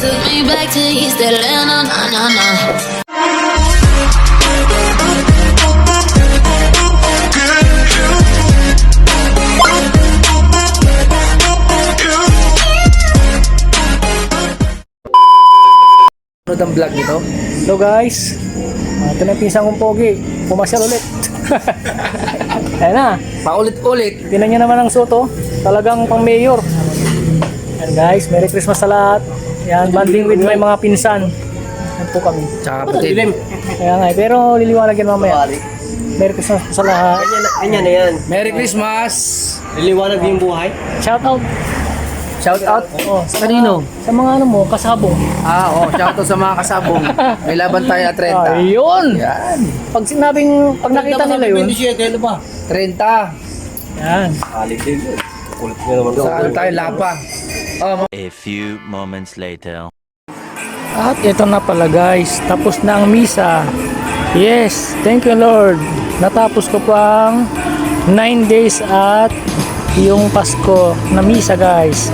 took me back to East Atlanta, nah, nah, nah. Ano ang vlog nito? Hello guys, uh, ito na yung pinsang kong pogi, pumasyal ulit. Ayan na, Paulit-ulit. tinan nyo naman ang suto, talagang pang mayor. Ayan guys, Merry Christmas sa lahat. Yan, banding with my mga pinsan. Yan po kami. Tsaka kapatid. Kaya nga, eh, pero liliwanag yan mamaya. Merry Christmas po sa lahat. Ganyan, ganyan na yan. Merry Christmas! Liliwanag yung buhay. Shout out Shout out. oh, sa Kanino? Mga, sa mga ano mo, kasabong. Ah, oh, shout out sa mga kasabong. May laban tayo at 30. Ayun! Yan. Pag sinabing, pag nakita nila yun, 27, ano ba? 30. yan. Din yun. Kulit nyo naman. Sa ano tayo, lapa. Oh, A few moments later. At ito na pala guys, tapos na ang misa. Yes, thank you Lord. Natapos ko pang 9 days at yung Pasko na misa guys.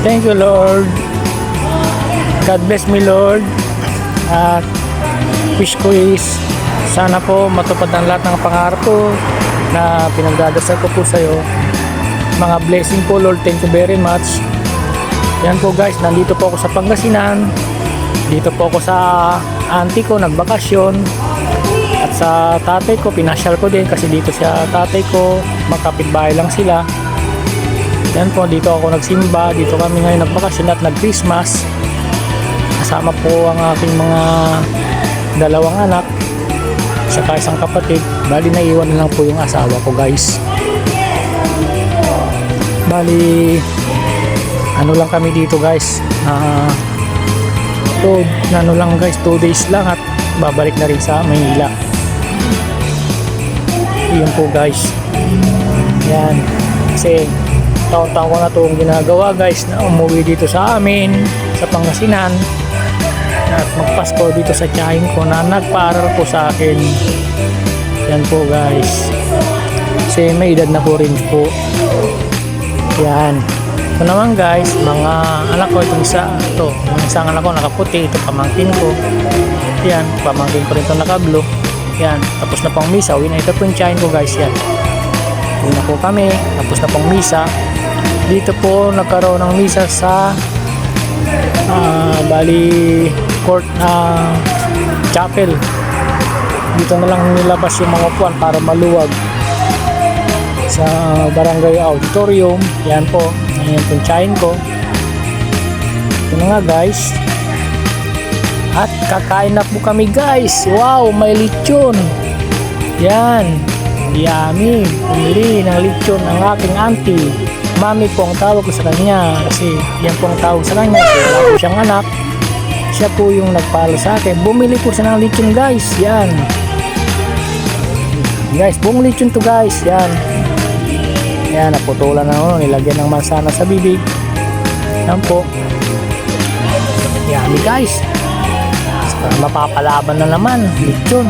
Thank you Lord. God bless me Lord. At wish ko is sana po matupad ang lahat ng pangarap ko na pinagdadasal ko po sa iyo. Mga blessing po Lord, thank you very much. Yan po guys, nandito po ako sa Pangasinan. Dito po ako sa auntie ko, nagbakasyon. At sa tatay ko, pinasyal ko din kasi dito sa tatay ko, magkapitbahay lang sila. Yan po, dito ako nagsimba. Dito kami ngayon nagbakasyon at nag-Christmas. Kasama po ang aking mga dalawang anak. Saka isang kapatid. Bali, naiwan na lang po yung asawa ko guys. Bali, ano lang kami dito guys. Ah, to, ano lang guys, 2 days lang at babalik na rin sa Maynila. Yun po guys. Yan. Kasi taon-taon ko na itong ginagawa guys na umuwi dito sa amin, sa Pangasinan at magpasko dito sa tiyahin ko na nagpaaral po sa akin. Yan po guys. Kasi may edad na po rin po. Yan. Ito naman guys, mga anak ko itong isa, ito, yung isang anak ko nakaputi, ito pamangkin ko. Yan, pamangkin ko rin ito nakablo. Yan, tapos na pang misa, uwi na ito po yung tiyahin ko guys, yan. Uwi na po kami, tapos na pang misa. Dito po nagkaroon ng misa sa ah, Bali Court na chapel. Dito na lang nilabas yung mga upuan para maluwag sa barangay auditorium. Yan po. Ayan po yung ko. Ito na nga guys. At kakain na po kami guys. Wow, may lechon. Yan. Yummy. Pumili ng lechon ang aking auntie. Mami po ang tawag ko sa kanya. Kasi yan po ang tawag sa kanya. Kasi wala siyang anak. Siya po yung nagpalo sa akin. Bumili po siya ng lechon guys. Yan. Guys, buong lechon to guys. Yan. Yan, naputulan na ano, nilagyan ng mansana sa bibig. Yan po. Yummy guys. Saka mapapalaban na naman. Lechon.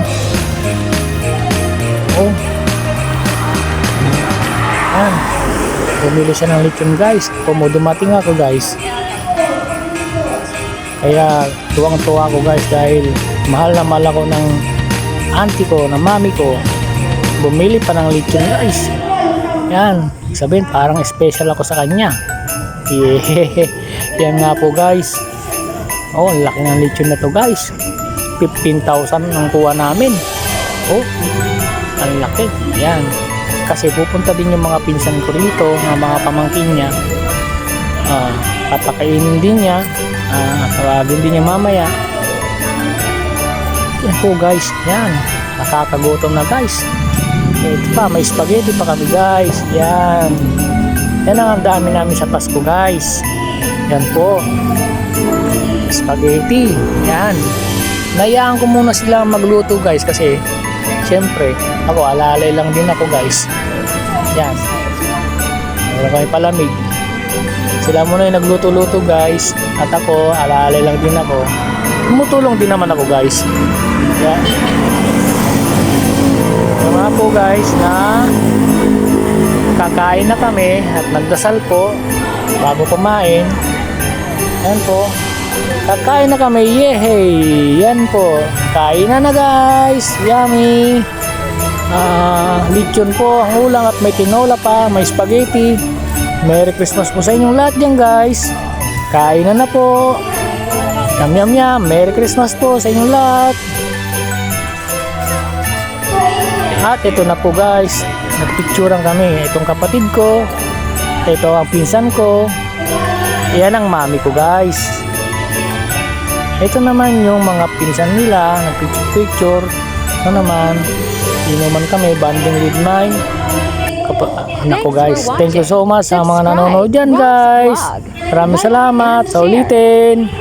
Oh. Yan. Bumili siya ng lechon guys. Kung dumating ako guys. Kaya tuwang-tuwa ako guys dahil mahal na mahal ako ng auntie ko, ng mami ko. Bumili pa ng lechon guys. Yan. Sabihin, parang special ako sa kanya. Yeah. Yan nga po guys. Oh, ang laki ng lechon na to guys. 15,000 ang kuha namin. Oh, ang laki. Yan. Kasi pupunta din yung mga pinsan ko rito, mga mga pamangkin niya. Ah, papakainin din niya. Ah, tawagin din niya mamaya. Yan po guys. Yan. Nakakagutom na guys. Ito pa, may spaghetti pa kami guys. Yan. Yan ang dami namin sa Pasko guys. Yan po. Spaghetti. Yan. Nayaan ko muna sila magluto guys kasi syempre ako alalay lang din ako guys. Yan. Meron kami palamig. Sila muna yung nagluto-luto guys. At ako, alalay lang din ako. Tumutulong din naman ako guys. Yan. Mga po guys na kakain na kami at nagdasal po bago kumain. Yan po. Kakain na kami, yehey! Yan po. Kain na na guys. Yummy. Ah, lechon po ang ulang at may tinola pa, may spaghetti. Merry Christmas po sa inyong lahat dyan guys. Kain na na po. Yum yum yum. Merry Christmas po sa inyong lahat. At ito na po guys. Nagpicturean kami. Itong kapatid ko. Ito ang pinsan ko. Yan ang mami ko guys. Ito naman yung mga pinsan nila. Nagpicture-picture. Ito naman. Inuman kami. Banding with my kapa- anak ko guys. Thank you so much sa mga nanonood dyan guys. Maraming salamat. Sa ulitin.